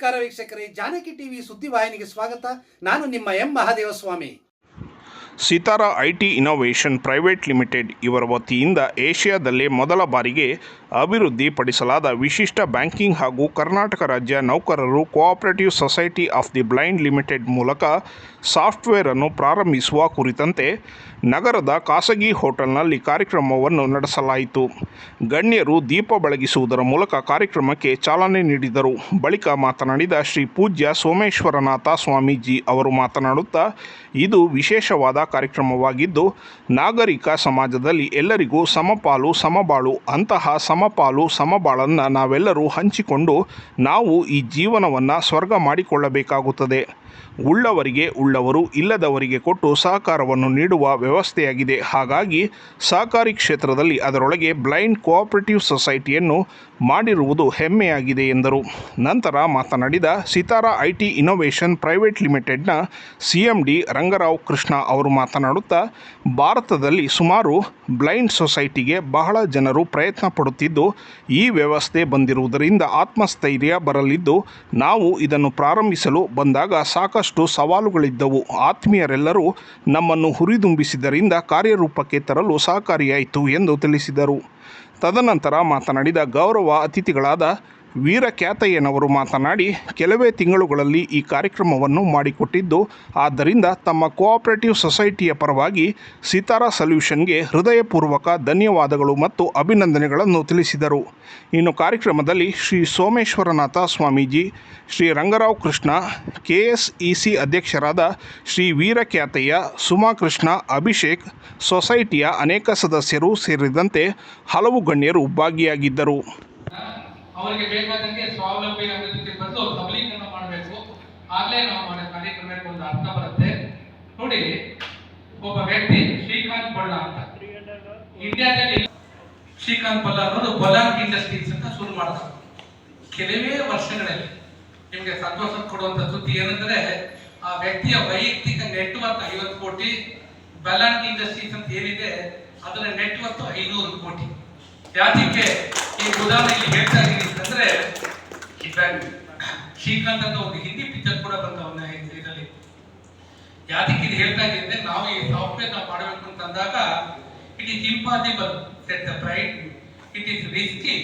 ನಮಸ್ಕಾರ ವೀಕ್ಷಕರೇ, ಜಾನಕಿ ಟಿವಿ ಸುದ್ದಿವಾಹಿನಿಗೆ ಸ್ವಾಗತ. ನಾನು ನಿಮ್ಮ M Mahadevaswamy. Sitara IT innovation private limited ಇವರ ವತಿಯಿಂದ ಏಷ್ಯಾದಲ್ಲೇ ಮೊದಲ ಬಾರಿಗೆ ಅಭಿವೃದ್ಧಿಪಡಿಸಲಾದ ವಿಶಿಷ್ಟ ಬ್ಯಾಂಕಿಂಗ್ ಹಾಗೂ ಕರ್ನಾಟಕ ರಾಜ್ಯ ನೌಕರರು cooperative society of the blind limited ಮೂಲಕ ಸಾಫ್ಟ್ವೇರನ್ನು ಪ್ರಾರಂಭಿಸುವ ಕುರಿತಂತೆ ನಗರದ ಖಾಸಗಿ ಹೋಟೆಲ್ನಲ್ಲಿ ಕಾರ್ಯಕ್ರಮವನ್ನು ನಡೆಸಲಾಯಿತು. ಗಣ್ಯರು ದೀಪ ಬೆಳಗಿಸುವುದರ ಮೂಲಕ ಕಾರ್ಯಕ್ರಮಕ್ಕೆ ಚಾಲನೆ ನೀಡಿದರು. ಬಳಿಕ ಮಾತನಾಡಿದ ಶ್ರೀ ಪೂಜ್ಯ ಸೋಮೇಶ್ವರನಾಥ ಸ್ವಾಮೀಜಿ ಅವರು ಮಾತನಾಡುತ್ತಾ, ಇದು ವಿಶೇಷವಾದ ಕಾರ್ಯಕ್ರಮವಾಗಿದ್ದು, ನಾಗರಿಕ ಸಮಾಜದಲ್ಲಿ ಎಲ್ಲರಿಗೂ ಸಮಪಾಲು, ಸಮಬಾಳು ಅಂತಹ ಸಮಪಾಲು ಸಮಬಾಳನ್ನು ನಾವೆಲ್ಲರೂ ಹಂಚಿಕೊಂಡು ನಾವು ಈ ಜೀವನವನ್ನು ಸ್ವರ್ಗ ಮಾಡಿಕೊಳ್ಳಬೇಕಾಗುತ್ತದೆ. ಉಳ್ಳವರಿಗೆ ಉಳ್ಳವರು ಇಲ್ಲದವರಿಗೆ ಕೊಟ್ಟು ಸಹಕಾರವನ್ನು ನೀಡುವ ವ್ಯವಸ್ಥೆಯಾಗಿದೆ. ಹಾಗಾಗಿ ಸಹಕಾರಿ ಕ್ಷೇತ್ರದಲ್ಲಿ ಅದರೊಳಗೆ ಬ್ಲೈಂಡ್ ಕೋಆಪರೇಟಿವ್ ಸೊಸೈಟಿಯನ್ನು ಮಾಡಿರುವುದು ಹೆಮ್ಮೆಯಾಗಿದೆ ಎಂದರು. ನಂತರ ಮಾತನಾಡಿದ Sitara IT T innovation private ಲಿಮಿಟೆಡ್ನ C M D Rangarao Krishna ಅವರು ಮಾತನಾಡುತ್ತಾ, ಭಾರತದಲ್ಲಿ ಸುಮಾರು ಬ್ಲೈಂಡ್ ಸೊಸೈಟಿಗೆ ಬಹಳ ಜನರು ಪ್ರಯತ್ನ ಪಡುತ್ತಿದ್ದು, ಈ ವ್ಯವಸ್ಥೆ ಬಂದಿರುವುದರಿಂದ ಆತ್ಮಸ್ಥೈರ್ಯ ಬರಲಿದ್ದು, ನಾವು ಇದನ್ನು ಪ್ರಾರಂಭಿಸಲು ಬಂದಾಗ ಸಾಕಷ್ಟು ಸವಾಲುಗಳಿದ್ದವು. ಆತ್ಮೀಯರೆಲ್ಲರೂ ನಮ್ಮನ್ನು ಹುರಿದುಂಬಿಸಿದ್ದರಿಂದ ಕಾರ್ಯರೂಪಕ್ಕೆ ತರಲು ಸಹಕಾರಿಯಾಯಿತು ಎಂದು ತಿಳಿಸಿದರು. ತದನಂತರ ಮಾತನಾಡಿದ ಗೌರವ ಅತಿಥಿಗಳಾದ ವೀರಖ್ಯಾತಯ್ಯನವರು ಮಾತನಾಡಿ, ಕೆಲವೇ ತಿಂಗಳುಗಳಲ್ಲಿ ಈ ಕಾರ್ಯಕ್ರಮವನ್ನು ಮಾಡಿಕೊಟ್ಟಿದ್ದು, ಆದ್ದರಿಂದ ತಮ್ಮ ಕೋಆಪರೇಟಿವ್ ಸೊಸೈಟಿಯ ಪರವಾಗಿ ಸಿತಾರಾ ಸಲ್ಯೂಷನ್ಗೆ ಹೃದಯಪೂರ್ವಕ ಧನ್ಯವಾದಗಳು ಮತ್ತು ಅಭಿನಂದನೆಗಳನ್ನು ತಿಳಿಸಿದರು. ಇನ್ನು ಕಾರ್ಯಕ್ರಮದಲ್ಲಿ ಶ್ರೀ ಸೋಮೇಶ್ವರನಾಥ ಸ್ವಾಮೀಜಿ, ಶ್ರೀ ರಂಗರಾವ್ ಕೃಷ್ಣ, ಕೆಎಸ್ಇಸಿ ಅಧ್ಯಕ್ಷರಾದ ಶ್ರೀ ವೀರಖ್ಯಾತಯ್ಯ ಸುಮಾ ಕೃಷ್ಣ ಅಭಿಷೇಕ್, ಸೊಸೈಟಿಯ ಅನೇಕ ಸದಸ್ಯರು ಸೇರಿದಂತೆ ಹಲವು ಗಣ್ಯರು ಭಾಗಿಯಾಗಿದ್ದರು. ಅವರಿಗೆ ಬೇಕಾದಂಗೆ ಸ್ವಾವಲಂಬಿ ಅಭಿವೃದ್ಧಿ ಬಂದು ಸಬಲೀಕರಣ ಮಾಡಬೇಕು. ಆಗ್ಲೇ ನಾವು ಮಾಡಿದ ಕಾರ್ಯಕ್ರಮಕ್ಕೆ ಒಂದು ಅರ್ಥ ಬರುತ್ತೆ. ನೋಡಿ, ಒಬ್ಬ ವ್ಯಕ್ತಿ ಶ್ರೀಕಾಂತ್ ಬಳ್ಳ ಅಂತ. ಇಂಡಿಯಾದಲ್ಲಿ ಶ್ರೀಕಾಂತ್ ಬಲ್ಲ ಅನ್ನೋದು ಬಲಾಂಗ್ ಇಂಡಸ್ಟ್ರೀಸ್ ಅಂತ ಶುರು ಮಾಡಿದ್ರು ಕೆಲವೇ ವರ್ಷಗಳಲ್ಲಿ ನಿಮಗೆ ಸಂತೋಷ ಕೊಡುವಂತ ಸುದ್ದಿ ಏನಂದ್ರೆ, ಆ ವ್ಯಕ್ತಿಯ ವೈಯಕ್ತಿಕ ನೆಟ್ವರ್ಕ್ ಐವತ್ತು ಕೋಟಿ ಬಲಾಂಗ್ ಇಂಡಸ್ಟ್ರೀಸ್ ಅಂತ ಏನಿದೆ, ಅದರ ನೆಟ್ವರ್ಕ್ ಐನೂರು ಕೋಟಿ. ಯಾತಕ್ಕೆ ಈ ಉದಾಹರಣೆ ಇಲ್ಲಿ ಹೇಳ್ತಾ ಇದ್ದೀನಿ. ಇದ್ದಾಗ ಶ್ರೀಕಾಂತ್ ಅಂತ ಒಂದು ಹಿಂದಿ ಪಿಕ್ಚರ್ ಕೂಡ ಬಂತ ಅವನ ಇದರಲ್ಲಿ. ಯಾತಕ್ಕೆ ಇದು ಹೇಳ್ತಾ ಇದ್ದೆ ಅಂದ್ರೆ, ನಾವು ಈ ಸಾಫ್ಟ್ವೇರ್ ನಾವು ಮಾಡಬೇಕು ಅಂತ ಅಂದಾಗ it is impossible says the pride it is risky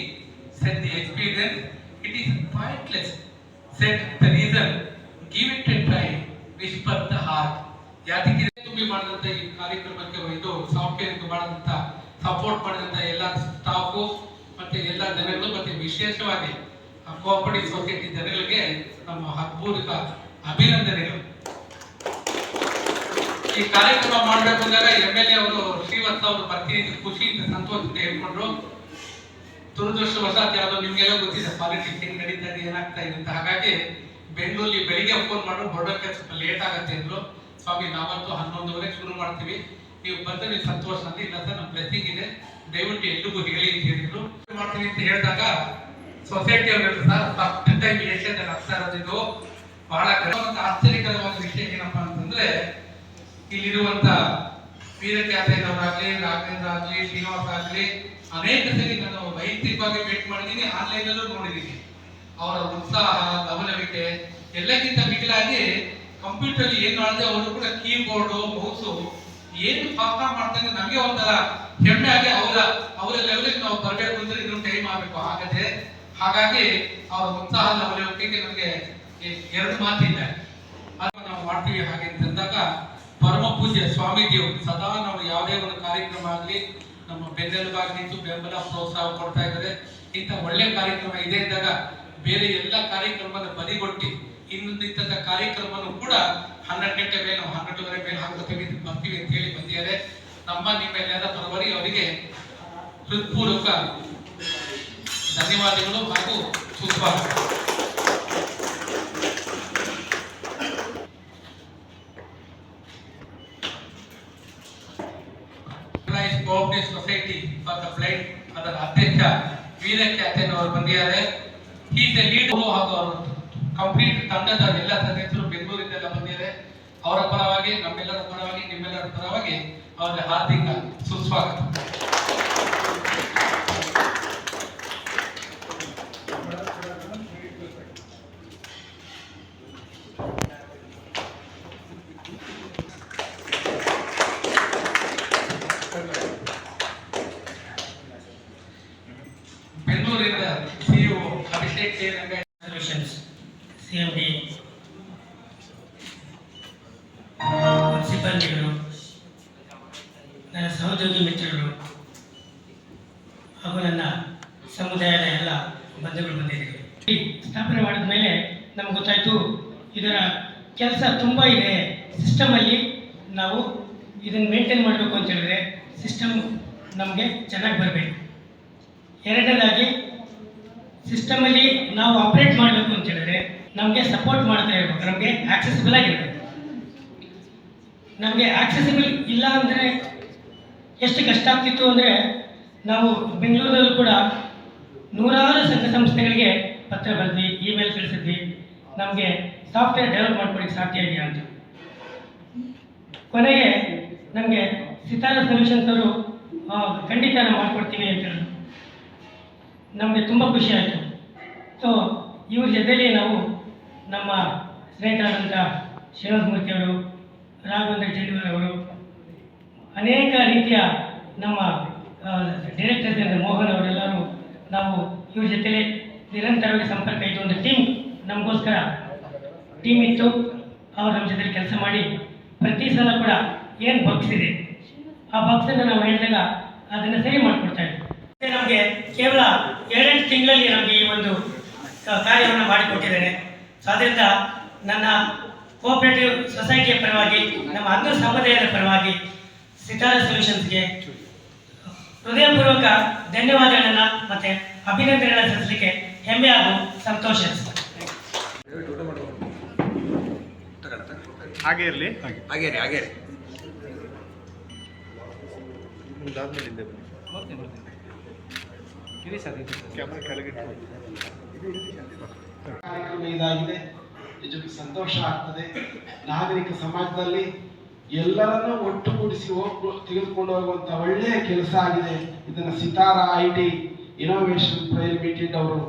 says the experience it is pointless says the reason give it a try whisper the heart ಯಾತಕ್ಕೆ ತುಂಬಿ ಮಾಡಿದಂತ ಈ ಕಾರ್ಯಕ್ರಮಕ್ಕೆ ಇದು ಸಾಫ್ಟ್ವೇರ್ ಮಾಡಿದಂತ ಸಪೋರ್ಟ್ ಮಾಡಿದಂತ ಎಲ್ಲ ಸ್ಟಾಫು ಮತ್ತೆ ಎಲ್ಲ ಜನಗಳು ಮತ್ತೆ ವಿಶೇಷವಾಗಿ ಕೋಆಪರೇಟಿವ್ ಸೊಸೈಟಿ ಜನಗಳಿಗೆ ನಮ್ಮ ಅದ್ಭುತ ಅಭಿನಂದನೆಗಳು. ಈ ಕಾರ್ಯಕ್ರಮ ಮಾಡಬೇಕು ಅಂದಾಗ ಎಂ ಎಲ್ ಎ ಅವರು, ಶ್ರೀವತ್ಸ ಅವರು ಬರ್ತೀನಿ ಅಂತ ಖುಷಿಯಿಂದ ಸಂತೋಷದಿಂದ ಹೇಳ್ಕೊಂಡ್ರು. ದುರದೃಷ್ಟವಶಾತ್ ಯಾವುದೋ ನಿಮ್ಗೆಲ್ಲ ಗೊತ್ತಿದೆ ಪಾಲಿಟಿಕ್ಸ್ ಹೆಂಗ್ ನಡೀತಾ ಇದೆ, ಏನಾಗ್ತಾ ಇದೆ ಅಂತ. ಹಾಗಾಗಿ ಬೆಂಗಳೂರಲ್ಲಿ ಬೆಳಿಗ್ಗೆ ಫೋನ್ ಮಾಡಿದ್ರು ಹೊರಡೋಕೆ ಸ್ವಲ್ಪ ಲೇಟ್ ಆಗತ್ತೆ ಅಂದ್ರು. ಸ್ವಾಮಿ ನಾವತ್ತು ಹನ್ನೊಂದುವರೆಗೆ ಶುರು ಮಾಡ್ತೀವಿ. ನೀವು ಬಂದ್ರೆ ಸಂತೋಷ ಅಂತ, ಇಲ್ಲ ನಮ್ಮ ಬ್ಲೆಸ್ಸಿಂಗ್ ಇದೆ. ದಯವಿಟ್ಟು ಎಲ್ರಿಗೂ ಹೇಳಿ ಅಂತ ಹೇಳಿದ್ರು. ಮಾಡ್ತೀನಿ ಅಂತ ಹೇಳಿದಾಗ ಸೊಸೈಟಿ ಅವರು ಸರ್ ಫಸ್ಟ್ ಟೈಮ್ ಏಷ್ಯಾದಲ್ಲಿ ಬಹಳ ಆಶ್ಚರ್ಯಕರವಾದ ವಿಷಯ ಏನಪ್ಪಾ ಅಂತಂದ್ರೆ, ಇಲ್ಲಿರುವಂತ ವೀರಖ್ಯಾತಯ್ಯನವರಾಗ್ಲಿ ರಾಘವೇಂದ್ರ ಆಗ್ಲಿ ಶ್ರೀನಿವಾಸ ಆಗ್ಲಿ, ಅನೇಕ ಸರಿ ನಾನು ವೈಯಕ್ತಿಕವಾಗಿ ಭೇಟ್ ಮಾಡಿದ್ದೀನಿ ಆನ್ಲೈನ್ ಅಲ್ಲೂ ನೋಡಿದ್ದೀನಿ ಅವರ ಉತ್ಸಾಹ, ಗಮನವಿಕೆ, ಎಲ್ಲಕ್ಕಿಂತ ಮಿಗಿಲಾಗಿ ಕಂಪ್ಯೂಟರ್ ಏನ್ ಮಾಡಿದೆ, ಅವರು ಕೂಡ ಕೀಬೋರ್ಡ್ ಮೌಸು ಏನು ಪಾಪ ಮಾಡ್ತಾರೆ ನಮಗೆ ಒಂಥರ ಹೆಮ್ಮೆ ಆಗಿ ಅವರ ಅವರ ಲೆವೆಲ್ಗೆ ನಾವು ಬರಬೇಕು ಅಂದ್ರೆ ಇನ್ನೊಂದು ಟೈಮ್ ಆಗಬೇಕು. ಆಗದೆ ಹಾಗಾಗಿ ಅವರ ಉತ್ಸಾಹ ಲವಲವಿಕೆಗೆ ನಮಗೆ ಎರಡು ಮಾತಿದೆ ಅದನ್ನು ನಾವು ಮಾಡ್ತೀವಿ ಹಾಗೆ ಅಂತಂದಾಗ ಪರಮ ಪೂಜ್ಯ ಸ್ವಾಮೀಜಿಯವರು ಸದಾ ನಾವು ಯಾವುದೇ ಒಂದು ಕಾರ್ಯಕ್ರಮ ಆಗಲಿ, ನಮ್ಮ ಬೆನ್ನೆಲುಬಾಗಿ ನಿಂತು ಬೆಂಬಲ ಪ್ರೋತ್ಸಾಹ ಕೊಡ್ತಾ ಇದ್ದಾರೆ. ಇಂಥ ಒಳ್ಳೆ ಕಾರ್ಯಕ್ರಮ ಇದೆ ಅಂದಾಗ ಬೇರೆ ಎಲ್ಲ ಕಾರ್ಯಕ್ರಮದ ಬದಿಗೊಟ್ಟಿ ಇಂಥ ಕಾರ್ಯಕ್ರಮನು ಕೂಡ ಹನ್ನೆರಡು ಗಂಟೆ ಮೇಲೆ ನಾವು ಹನ್ನೆರಡುವರೆ ಮೇಲೆ ಹಾಕ್ತೀವಿ ಬರ್ತೀವಿ ಅಂತ ಹೇಳಿ ಬಂದಿದ್ದಾರೆ. ನಮ್ಮ ನಿಮ್ಮೆಲ್ಲರ ಪರವಾಗಿ ಅವರಿಗೆ ಹೃತ್ಪೂರ್ವಕ ಧನ್ಯವಾದಗಳು ಹಾಗೂ ಸುಸ್ವಾಗತ. Cooperative society for the blind ಅದರ ಅಧ್ಯಕ್ಷ ವೀರಖ್ಯಾತನ್ ಅವರು ಬಂದಿದ್ದಾರೆ. ಈಸ್ ಎ ಲೀಡರ್ ಹಾಗೂ ಅವರು ಕಂಪ್ಲೀಟ್ ತಂಡದ ಎಲ್ಲ ಸದಸ್ಯರು ಅವರ ಪರವಾಗಿ ನಮ್ಮೆಲ್ಲರ ಪರವಾಗಿ ನಿಮ್ಮೆಲ್ಲರ ಪರವಾಗಿ ಅವರ ಹಾರ್ದಿಕ ಸುಸ್ವಾಗತ. ಬೆಂಗಳೂರಿನ ಸಿಇಒ ಅಭಿಷೇಕ್ ಸಿಎಂ ಡಿ ಸಿಬ್ಬಂದಿಗಳು ನನ್ನ ಸಹೋದ್ಯೋಗಿ ಮಿತ್ರರು ಹಾಗೂ ನನ್ನ ಸಮುದಾಯದ ಎಲ್ಲ ಬಂಧುಗಳು ಬಂದಿದ್ದೀವಿ ಸ್ಥಾಪನೆ ಮಾಡಿದ ಮೇಲೆ ನಮ್ಗೆ ಗೊತ್ತಾಯಿತು, ಇದರ ಕೆಲಸ ತುಂಬ ಇದೆ. ಸಿಸ್ಟಮಲ್ಲಿ ನಾವು ಇದನ್ನು ಮೇಂಟೈನ್ ಮಾಡಬೇಕು ಅಂತ ಹೇಳಿದ್ರೆ ಸಿಸ್ಟಮ್ ನಮಗೆ ಚೆನ್ನಾಗಿ ಬರಬೇಕು. ಎರಡನೇದಾಗಿ ಸಿಸ್ಟಮಲ್ಲಿ ನಾವು ಆಪ್ರೇಟ್ ಮಾಡಬೇಕು ಅಂತ ಹೇಳಿದ್ರೆ ನಮಗೆ ಸಪೋರ್ಟ್ ಮಾಡ್ತಾ ಇರಬೇಕು, ನಮಗೆ ಆಕ್ಸೆಸಿಬಲ್ ಆಗಿರ್ಬೇಕು. ನಮಗೆ ಆಕ್ಸೆಸಿಬಲ್ ಇಲ್ಲ ಅಂದರೆ ಎಷ್ಟು ಕಷ್ಟ ಆಗ್ತಿತ್ತು ಅಂದರೆ ನಾವು ಬೆಂಗಳೂರಲ್ಲೂ ಕೂಡ ನೂರಾರು ಸಂಘ ಸಂಸ್ಥೆಗಳಿಗೆ ಪತ್ರ ಬರೆದ್ವಿ ಇಮೇಲ್ ಕಳಿಸಿದ್ವಿ. ನಮಗೆ ಸಾಫ್ಟ್ವೇರ್ ಡೆವಲಪ್ ಮಾಡ್ಕೊಳ್ಳಿಕ್ಕೆ ಸಾಧ್ಯ ಇದೆಯಾ ಅಂತ. ಕೊನೆಗೆ ನಮಗೆ ಸಿತಾರ ಸೊಲ್ಯೂಷನ್ಸ್ ಅವರು ಖಂಡಿತ ನಾವು ಮಾಡ್ಕೊಡ್ತೀವಿ ಅಂತ ಹೇಳಿದ್ರು. ನಮಗೆ ತುಂಬ ಖುಷಿ ಆಯಿತು. ಸೊ ಇವ್ರ ಜೊತೆಯಲ್ಲಿ ನಾವು ನಮ್ಮ ಸ್ನೇಹಿತರಾದಂಥ ಶ್ರೀನಿವಾಸ ಮೂರ್ತಿ ಅವರು ರಾಘವೇಂದ್ರ ಜೆಡಿಯೂರ್ ಅವರು ಅನೇಕ ರೀತಿಯ ನಮ್ಮ ಡೈರೆಕ್ಟರ್ ಮೋಹನ್ ಅವರೆಲ್ಲರೂ ನಾವು ಇವ್ರ ಜೊತೆಲೆ ನಿರಂತರವಾಗಿ ಸಂಪರ್ಕ ಇದ್ದು ಒಂದು ಟೀಮ್ ನಮಗೋಸ್ಕರ ಟೀಮ್ ಇತ್ತು. ಅವ್ರು ನಮ್ಮ ಜೊತೆಲಿ ಕೆಲಸ ಮಾಡಿ ಪ್ರತಿ ಸಲ ಕೂಡ ಏನು ಬಗ್ಸ್ ಇದೆ, ಆ ಬಗ್ಸನ್ನು ನಾವು ಹೇಳಿದಾಗ ಅದನ್ನು ಸರಿ ಮಾಡಿಕೊಡ್ತಾ ಇದ್ದೀವಿ ನಮಗೆ ಕೇವಲ ಎರಡೆಂಟು ತಿಂಗಳಲ್ಲಿ ನಮಗೆ ಈ ಒಂದು ಕಾರ್ಯವನ್ನು ಮಾಡಿಕೊಟ್ಟಿದ್ದೇನೆ. ಸೊ ಅದರಿಂದ ನನ್ನ ಕೋಆಪರೇಟಿವ್ ಸೊಸೈಟಿಯ ಪರವಾಗಿ ನಮ್ಮ ಅಂಧ ಸಮುದಾಯದ ಪರವಾಗಿ ಸಿತಾರ ಸೊಲ್ಯೂಷನ್ಸ್ಗೆ ಹೃದಯಪೂರ್ವಕ ಧನ್ಯವಾದಗಳನ್ನು ಮತ್ತೆ ಅಭಿನಂದನೆಗಳನ್ನು ಸಲ್ಲಿಸಲಿಕ್ಕೆ ಹೆಮ್ಮೆ ಹಾಗೂ ಸಂತೋಷ ಹಾಗೆ ಇರಲಿ. ಹಾಗೆ ಕೆಳಗಿಟ್ಟು ಕಾರ್ಯಕ್ರಮ ಇದಾಗಿದೆ. ನಿಜಕ್ಕೂ ಸಂತೋಷ ಆಗ್ತದೆ. ನಾಗರಿಕ ಸಮಾಜದಲ್ಲಿ ಎಲ್ಲರನ್ನೂ ಒಟ್ಟುಗೂಡಿಸಿ ಹೋಗ್ ತೆಗೆದುಕೊಂಡು ಹೋಗುವಂತ ಒಳ್ಳೆಯ ಕೆಲಸ ಆಗಿದೆ. ಇದನ್ನು Sitara I T innovation limited ಅವರು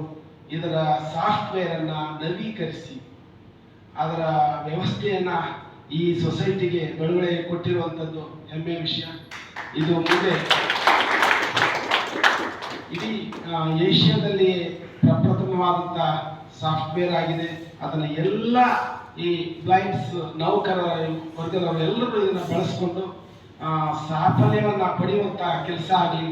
ಇದರ ಸಾಫ್ಟ್ವೇರ್ ಅನ್ನ ನವೀಕರಿಸಿ, ಅದರ ವ್ಯವಸ್ಥೆಯನ್ನ ಈ ಸೊಸೈಟಿಗೆ ಬಿಡುಗಡೆ ಕೊಟ್ಟಿರುವಂಥದ್ದು ಹೆಮ್ಮೆಯ ವಿಷಯ. ಇದು ಮುಂದೆ ಇಡೀ ಏಷ್ಯಾದಲ್ಲಿ ಪ್ರಪ್ರಥಮವಾದಂಥ ಸಾಫ್ಟ್ವೇರ್ ಆಗಿದೆ. ಅದನ್ನ ಎಲ್ಲ ಈ ಬ್ಲೈಂಡ್ಸ್ ನೌಕರರ, ವರ್ಗದವರು ಎಲ್ಲರೂ ಇದನ್ನ ಬಳಸ್ಕೊಂಡು ಸಾಫಲ್ಯವನ್ನ ಪಡೆಯುವಂತ ಕೆಲಸ ಆಗಲಿ,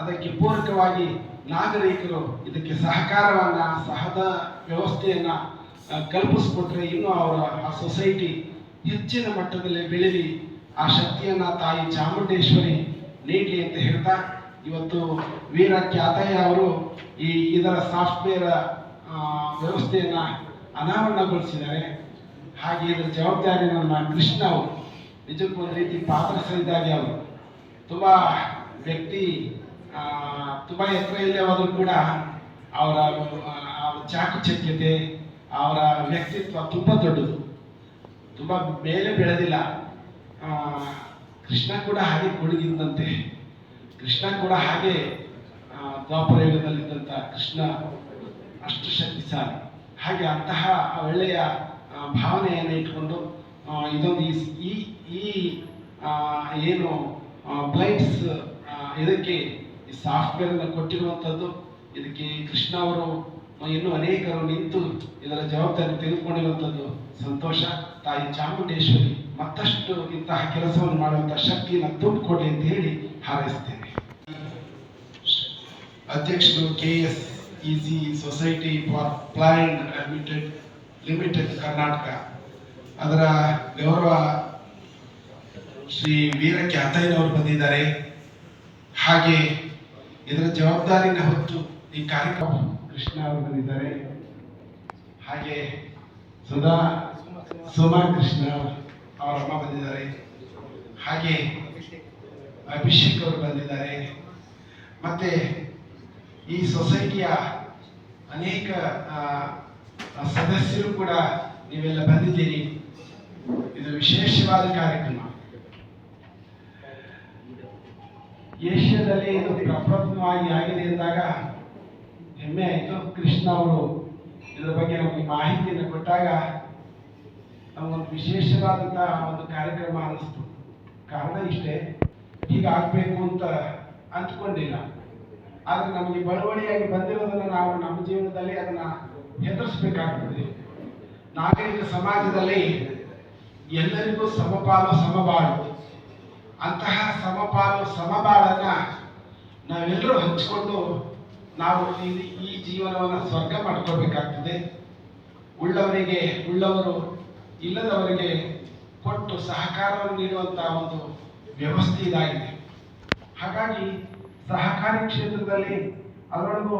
ಅದಕ್ಕೆ ಪೂರಕವಾಗಿ ನಾಗರಿಕರು ಇದಕ್ಕೆ ಸಹಕಾರವನ್ನು, ಸಹದ ವ್ಯವಸ್ಥೆಯನ್ನು ಕಲ್ಪಿಸ್ಕೊಟ್ರೆ ಇನ್ನೂ ಅವರ, ಆ ಸೊಸೈಟಿ ಹೆಚ್ಚಿನ ಮಟ್ಟದಲ್ಲಿ ಬೆಳೆದಿ ಆ ಶಕ್ತಿಯನ್ನ ತಾಯಿ ಚಾಮುಂಡೇಶ್ವರಿ ನೀಡಲಿ ಅಂತ ಹೇಳ್ತಾ ಇವತ್ತು ವೀರ ಖ್ಯಾತಯ್ಯ ಅವರು ಈ ಇದರ ಸಾಫ್ಟ್ವೇರ್ ವ್ಯವಸ್ಥೆಯನ್ನ ಅನಾವರಣಗೊಳಿಸಿದ್ದಾರೆ. ಹಾಗೆ ಇದರ ಜವಾಬ್ದಾರಿ ನಮ್ಮ ಕೃಷ್ಣ ಅವರು, ನಿಜಕ್ಕೂ ಒಂದು ರೀತಿ ಪಾತ್ರಸರಿದ್ದಾಗಿ ಅವರು ತುಂಬಾ ವ್ಯಕ್ತಿ ತುಂಬ ಎತ್ತರ ಇಲ್ಲವಾದರೂ ಕೂಡ ಅವರ ಚಾಕಚಕ್ಯತೆ, ಅವರ ವ್ಯಕ್ತಿತ್ವ ತುಂಬಾ ದೊಡ್ಡದು. ತುಂಬಾ ಮೇಲೆ ಬೆಳೆದಿಲ್ಲ. ಕೃಷ್ಣ ಕೂಡ ಹಾಗೆ ಕುಡಿದಿದ್ದಂತೆ ಕೃಷ್ಣ ಕೂಡ ಹಾಗೆ ಆ, ದ್ವಾಪರ ಯುಗದಲ್ಲಿದ್ದಂಥ ಕೃಷ್ಣ ಅಷ್ಟು ಶಕ್ತಿಶಾಲಿ ಹಾಗೆ ಅಂತಹ ಒಳ್ಳೆಯ ಭಾವನೆಯನ್ನು ಇಟ್ಕೊಂಡು ಇದೊಂದು ಈ- ಈ ಏನು ಬ್ಲೈಟ್ಸ್ ಇದಕ್ಕೆ ಈ ಸಾಫ್ಟ್ವೇರ್ ಅನ್ನು ಕೊಟ್ಟಿರುವಂಥದ್ದು ಇದಕ್ಕೆ ಕೃಷ್ಣ ಅವರು ಇನ್ನೂ ಅನೇಕರು ನಿಂತು ಇದರ ಜವಾಬ್ದಾರಿ ತೆಗೆದುಕೊಂಡಿರುವಂಥದ್ದು ಸಂತೋಷ. ತಾಯಿ ಚಾಮುಂಡೇಶ್ವರಿ ಮತ್ತಷ್ಟು ಇಂತಹ ಕೆಲಸವನ್ನು ಮಾಡುವಂಥ ಶಕ್ತಿಯನ್ನು ತುಂಬಿಕೊಡಿ ಅಂತ ಹೇಳಿ ಹಾರೈಸ್ತೇನೆ. ಅಧ್ಯಕ್ಷರು K S society for blind admitted limited Karnataka. ಅದರ ಗೌರವ ಶ್ರೀ ವೀರ ಖ್ಯಾತಯ್ಯನವರು ಬಂದಿದ್ದಾರೆ. ಹಾಗೆ ಇದರ ಜವಾಬ್ದಾರಿನ ಹೊತ್ತು ಈ ಕಾರ್ಯಕ್ರಮ ಕೃಷ್ಣ ಅವರು ಬಂದಿದ್ದಾರೆ. ಹಾಗೆ ಸುಧಾ, ಸುಮಾ ಕೃಷ್ಣ ಅವರ ಅಮ್ಮ ಬಂದಿದ್ದಾರೆ. ಹಾಗೆ ಅಭಿಷೇಕ್ ಅವರು ಬಂದಿದ್ದಾರೆ. ಮತ್ತೆ ಈ ಸೊಸೈಟಿಯ ಅನೇಕ ಸದಸ್ಯರು ಕೂಡ ನೀವೆಲ್ಲ ಬಂದಿದ್ದೀರಿ. ಇದು ವಿಶೇಷವಾದ ಕಾರ್ಯಕ್ರಮ. ಏಷ್ಯಾದಲ್ಲಿ ಇದು ಪ್ರಪ್ರಥಮವಾಗಿ ಆಗಿದೆ ಎಂದಾಗ ಹೆಮ್ಮೆ ಆಯಿತು. ಕೃಷ್ಣ ಅವರು ಇದರ ಬಗ್ಗೆ ನಮಗೆ ಮಾಹಿತಿಯನ್ನು ಕೊಟ್ಟಾಗ ನಮಗೊಂದು ವಿಶೇಷವಾದಂತಹ ಒಂದು ಕಾರ್ಯಕ್ರಮ ಅನ್ನಿಸ್ತು. ಕಾರಣ ಇಷ್ಟೇ. ಹೀಗಾಗಬೇಕು ಅಂತ ಅಂದ್ಕೊಂಡಿಲ್ಲ ಆದ್ರೆ ನಮಗೆ ಬಳುವಳಿಯಾಗಿ ಬಂದಿರೋದನ್ನ ನಾವು ನಮ್ಮ ಜೀವನದಲ್ಲಿ ಅದನ್ನ ಎದುರಿಸಬೇಕಾಗ್ತದೆ. ನಾಗರಿಕ ಸಮಾಜದಲ್ಲಿ ಎಲ್ಲರಿಗೂ ಸಮಪಾಲು ಸಮಬಾಳು. ಅಂತಹ ಸಮಪಾಲು ಸಮಬಾಳನ್ನ ನಾವೆಲ್ಲರೂ ಹಂಚಿಕೊಂಡು ನಾವು ಈ- ಜೀವನವನ್ನು ಸ್ವರ್ಗ ಮಾಡ್ಕೋಬೇಕಾಗ್ತದೆ ಉಳ್ಳವರಿಗೆ ಉಳ್ಳವರು ಇಲ್ಲದವರಿಗೆ ಕೊಟ್ಟು ಸಹಕಾರವನ್ನು ನೀಡುವಂತಹ ಒಂದು ವ್ಯವಸ್ಥೆ ಇದಾಗಿದೆ. ಹಾಗಾಗಿ ಸಹಕಾರಿ ಕ್ಷೇತ್ರದಲ್ಲಿ ಅದರೊಳಗೂ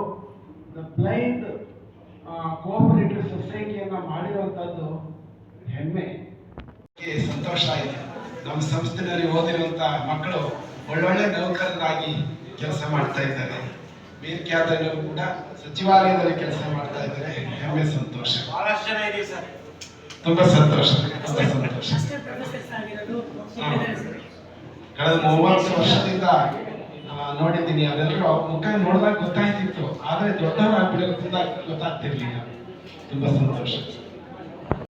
ಬ್ಲೈಂಡ್ ಕೋಆಪರೇಟಿವ್ ಸೊಸೈಟಿಯನ್ನು ಮಾಡಿರುವಂಥದ್ದು ಹೆಮ್ಮೆ. ಸಂತೋಷ ಆಯಿತು ನಮ್ಮ ಸಂಸ್ಥೆನಲ್ಲಿ ಓದಿರುವಂತ ಮಕ್ಕಳು ಒಳ್ಳೊಳ್ಳೆ ನೌಕರರಾಗಿ ಕೆಲಸ ಮಾಡ್ತಾ ಇದ್ದಾರೆ. ವೇದಿಕೆಯಾದರೂ ಕೂಡ ಸಚಿವಾಲಯದಲ್ಲಿ ಕೆಲಸ ಮಾಡ್ತಾ ಇದ್ದಾರೆ. ಹೆಮ್ಮೆ ಸಂತೋಷ. ಬಹಳಷ್ಟು ಜನ ಇದೆ ಸರ್. ತುಂಬಾ ಸಂತೋಷ. ತುಂಬಾ ಸಂತೋಷ. ಕಳೆದ ಮೂವತ್ತು ವರ್ಷದಿಂದ ನೋಡಿದ್ದೀನಿ. ಅವರೆಲ್ಲರೂ ಅವ್ರ ಮುಖ ನೋಡಿದಾಗ ಗೊತ್ತಾಯ್ತಿತ್ತು. ಆದ್ರೆ ದೊಡ್ಡವರಾಗ್ಬಿಡೋದ್ರಿಂದ ಗೊತ್ತಾಗ್ತಿರ್ಲಿಲ್ಲ. ತುಂಬಾ ಸಂತೋಷ.